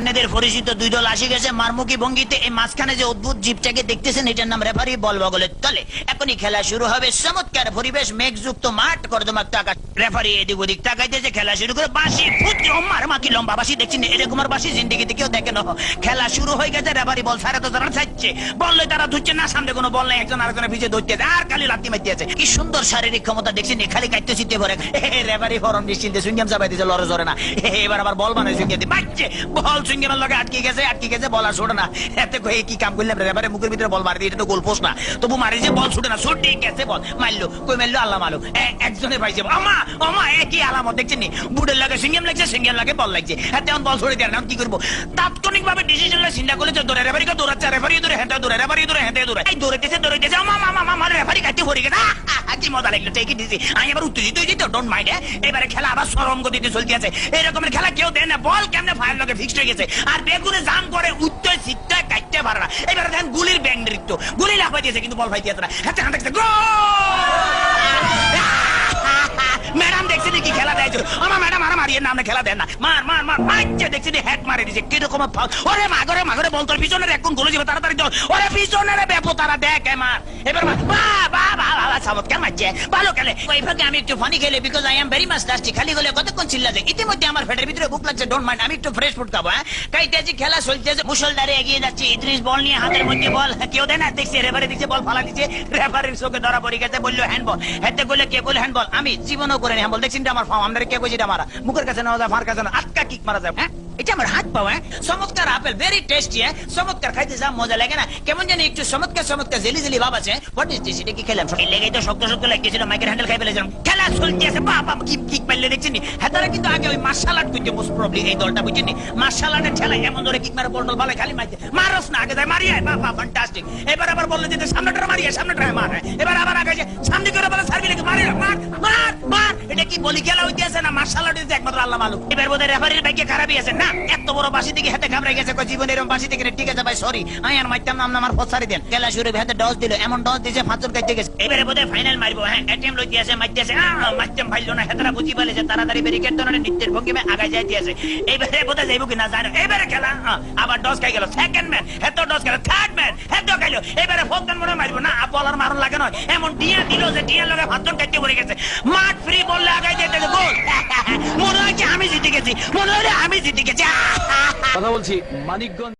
আপনাদের পরিচিত দুই দল আসে গেছে মারমুখী ভঙ্গিতে। এই মাঝখানে যে অদ্ভুত জীবটাকে দেখতেছেন, এটার নাম রেফারি বল বগলের তলে। এখনই খেলা শুরু হবে। চমৎকার পরিবেশ, মেঘযুক্ত মাঠ, কর্দমাক্ত আকাশ। রেফারি এদিক ওদিক তাকাইতেছে খেলা শুরু করে বাসি ফুটি মার মাকি লম্বা বাসি দেখছেন এরকম বাসি জিন্দিগিতে কেউ দেখে না। খেলা শুরু হয়ে গেছে, রেফারি বল সাড়ে তো তারা ছাড়ছে। বললে তারা ধুচ্ছে, না, সামনে কোনো বল নাই। একজন আরেকজনের পিছিয়ে ধরতে আর খালি লাত্তি মারতে আছে। কি সুন্দর শারীরিক ক্ষমতা দেখছেন খালি কাটতে চিনতে পারে রেফারি ফরম নিশ্চিন্তে সুইঙ্গাম চাপাই দিয়েছে লড়ে জরে না। এবার আবার বল দিয়ে। বাচ্চে, বল সুইঙ্গামের লগে আটকে গেছে আটকে গেছে, বল আর ছোটে না। এতে কয়ে কি কাম করলাম রেফারি মুখের ভিতরে বল মারি এটা তো গোল পোস্ট না। তবু মারি যে বল ছুটে না। ছুটে গেছে বল। মারলো, কই মারলো? আল্লাহ মারলো। এ- একজনে পাইছে আমা আমা একই আলামত দেখছেন নি? বুড়ের লাগে সিঙ্গেম লাগছে সিঙ্গেম লাগে বল লাগছে। হ্যাঁ তেমন বল ছড়ে দেয় না কি করব? তাৎক্ষণিক ভাবে ডিসিশন চিন্তা করলে যে দৌড়ে রেফারিকে দৌড়াচ্ছে রেফারি দৌড়ে হেঁটে দৌড়ে রেফারি দৌড়ে হেঁটে দৌড়ে। এই দৌড়াইতেছে দৌড়াইতেছে। আমা মামা মামা রেফারি কাটি পড়ে গেছে। কি মজা লাগল টেকে দিছি আমি উত্তেজিত হয়ে যেত ডোন্ট মাইন্ড এবারে খেলা আবার সরম গতিতে চলতে আছে। এরকমের খেলা কেউ দেয় না, বল কেমনে ফায়ার ফিক্সড হয়ে গেছে। আর বেগুনে জাম করে উত্তর কাটতে পারে না। এবারে দেখেন গুলির ব্যাং নৃত্য গুলি লাফাই দিয়েছে, কিন্তু বল ফাই দিয়েছে না। হাতে দেখছে ম্যাডাম দেখছি কি খেলা দেয় আমার ম্যাডাম আর মারিয়ে নামে খেলা দেন না। মার মার মার মাইছে দেখছি হেড মারে দিছে কীরকম ওরে মাগরে মাগরে বল তোর পিছনের এখন গোলে যাবে তাড়াতাড়ি ওরে পিছনের ব্যাপো তারা দেখ মার। এবার বা বা আমি বিকজ আই খালি চিল্লা ফেটের ভিতরে আমি হ্যাঁ? এগিয়ে যাচ্ছে বল নিয়ে হাতের মধ্যে বল। না বল ফালা দিচ্ছে। ধরা পড়ে গেছে, বলল হেতে কে বলে আমি জীবনও করে হ্যান্ডবল দেখছি আমার ফার্ম আমরা কে কইছি মারা? মুখের কাছে কাছে আটকা কিক মারা যায় হ্যাঁ? এটা আমার হাত পাওয়া হ্যাঁ? চমৎকার আপেল ভেরি টেস্টি হ্যাঁ? চমৎকার খাইতে যা মজা লাগে না? কেমন জানি একটু চমৎকার চমৎকার, জেলি জেলি ভাব আছে। হোয়াট ইজ দিস এটা কি খেলাম? তো শক্ত শক্ত মাইকের হ্যান্ডেল খাই ফেলেছিলাম। খেলা চলতে আছে কি কিক মারলে দেখছেন হ্যাঁ কিন্তু আগে ওই মার্শাল আর্ট করতে মোস্ট প্রবলি এই দলটা বুঝছেন মার্শাল আর্টের এমন ধরে কিক মারে বল ভালো খালি মারতে মারস না, আগে যায় মারিয়ে বাবা ফ্যান্টাস্টিক এবার আবার বললে যে সামনেটা মারিয়ে সামনেটা মার এবার আবার আগে সামনে করে বলে মারি, মার মার এটা কি বলি খেলা হইতে আছে না মার্শাল আর্ট একমাত্র আল্লাহ মালুম এবার বোধহয় রেফারির ভাগ্যে খারাপই আছে। না এত বড় বাসি থেকে হাতে ঘাবড়ে গেছে, কই জীবন এরকম বাসি থেকে ঠিক আছে ভাই সরি আমি আর মাইতাম নাম আমার ফসারি দেন। খেলা শুরু হাতে ডস দিল, এমন ডস দিয়েছে ফাঁচর কাটতে গেছে। এবারে বোধহয় ফাইনাল মারবো হ্যাঁ এটিএম লই দিয়েছে মারতেছে মারতাম ভাইলো না, হেতরা বুঝি পালে যে তাড়াতাড়ি ব্যারিকেড ধরে নিত্যের ভঙ্গিমে আগায় যাই দিয়েছে এবারে বোধহয় যাইবো কি না, জানো? এবারে খেলা আবার ডস খাই গেল। সেকেন্ড ম্যান হেত ডস গেল থার্ড ম্যান হেত খাইলো। এবারে ফোর্থ ম্যান মনে মারবো না বলার মারণ লাগে নয়। এমন টিয়া দিল যে টিয়ার লগে ফাঁচর কাটতে পড়ে গেছে। মাঠ ফ্রি বললে আগায় যেতে গোল। মনে যে আমি জিতে গেছি। কথা বলছি মানিকগঞ্জ